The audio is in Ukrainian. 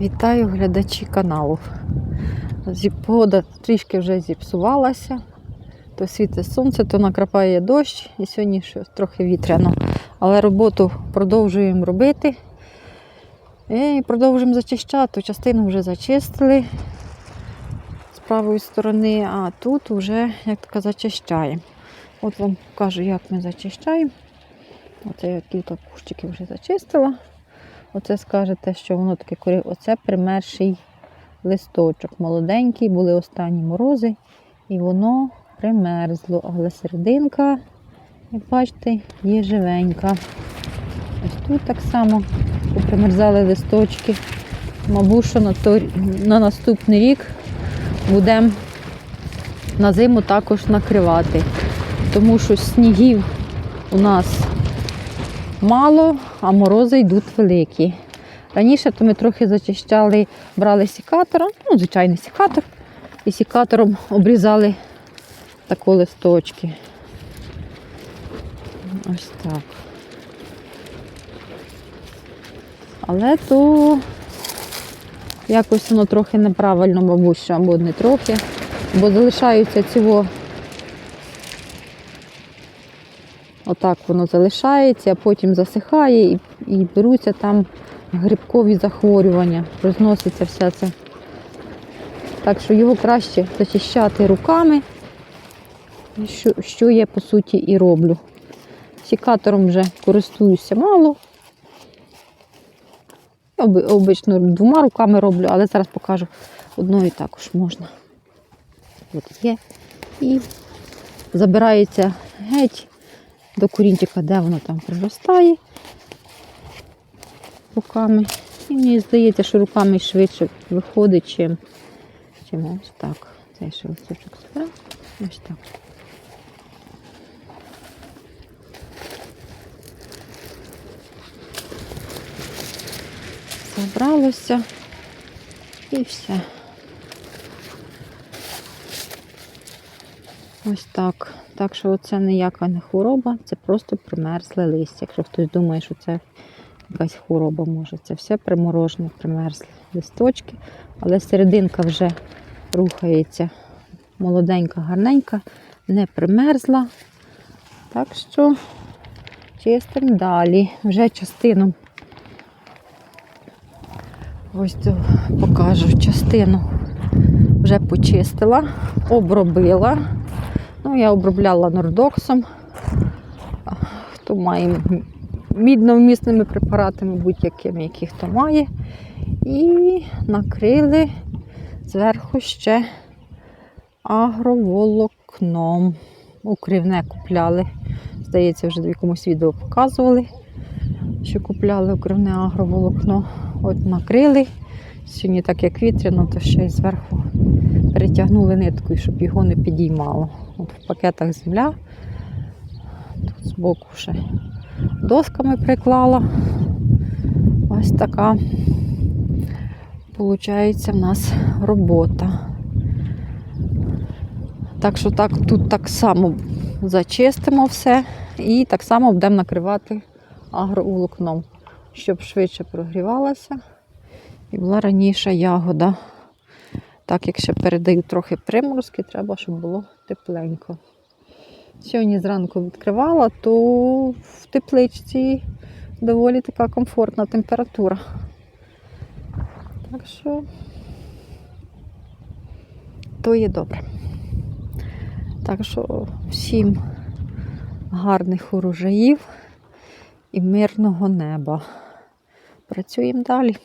Вітаю глядачі каналу. Погода трішки вже зіпсувалася. То світить сонце, то накрапає дощ, і сьогодні щось трохи вітряно. Але роботу продовжуємо робити. І продовжуємо зачищати. Частину вже зачистили з правої сторони, а тут вже, як така, зачищаємо. От вам покажу, як ми зачищаємо. Оце я кілька кущиків вже зачистила. Оце скажете, що воно таке корі... Оце примерший листочок. Молоденький, були останні морози, і воно примерзло. Але серединка, як бачите, є живенька. Ось тут так само попримерзали листочки. Мабуть, що на, той... на наступний рік будемо на зиму також накривати. Тому що снігів у нас мало, а морози йдуть великі. Раніше то ми трохи зачищали, брали сікатора, ну, звичайний сікатор, і сікатором обрізали тако листочки. Ось так. Але то якось воно трохи неправильно, мабуть, що, або не трохи, бо залишаються цього Отак воно залишається, потім засихає і, і беруться там грибкові захворювання, розноситься все це. Так що його краще зачищати руками, що, що я по суті і роблю. Сікатором вже користуюся мало. Оби- Обично двома руками роблю, але зараз покажу одною також можна. От є. І забирається геть до корінчика, де воно там проростає руками. І мені здається, що руками швидше виходить, чим, чим ось так. Цей ще листочок збираю. Ось так. Забралося і все. Ось так. Так що це ніяка не хвороба, це просто примерзле листя. Якщо хтось думає, що це якась хвороба може. Це все приморожені, примерзлі листочки, але серединка вже рухається молоденька, гарненька, не примерзла. Так що чистимо далі. Вже частину. Ось покажу частину. Вже почистила, обробила. Ну, я обробляла нордоксом. Хто має мідновмісними препаратами, будь-якими, які хто має. І накрили зверху ще агроволокном. Укривне купляли. Здається, вже в якомусь відео показували, що купляли укривне агроволокно. От накрили. Сьогодні, так як вітряно, то ще й зверху перетягнули ниткою, щоб його не підіймало. От в пакетах земля. Тут збоку ще досками приклала. Ось така виходить в нас робота. Так що так, тут так само зачистимо все і так само будемо накривати агроволокном, щоб швидше прогрівалася і була раніше ягода. Так як ще передаю трохи приморозки, треба, щоб було тепленько. Сьогодні зранку відкривала, то в тепличці доволі така комфортна температура. Так що то є добре. Так що всім гарних урожаїв і мирного неба. Працюємо далі.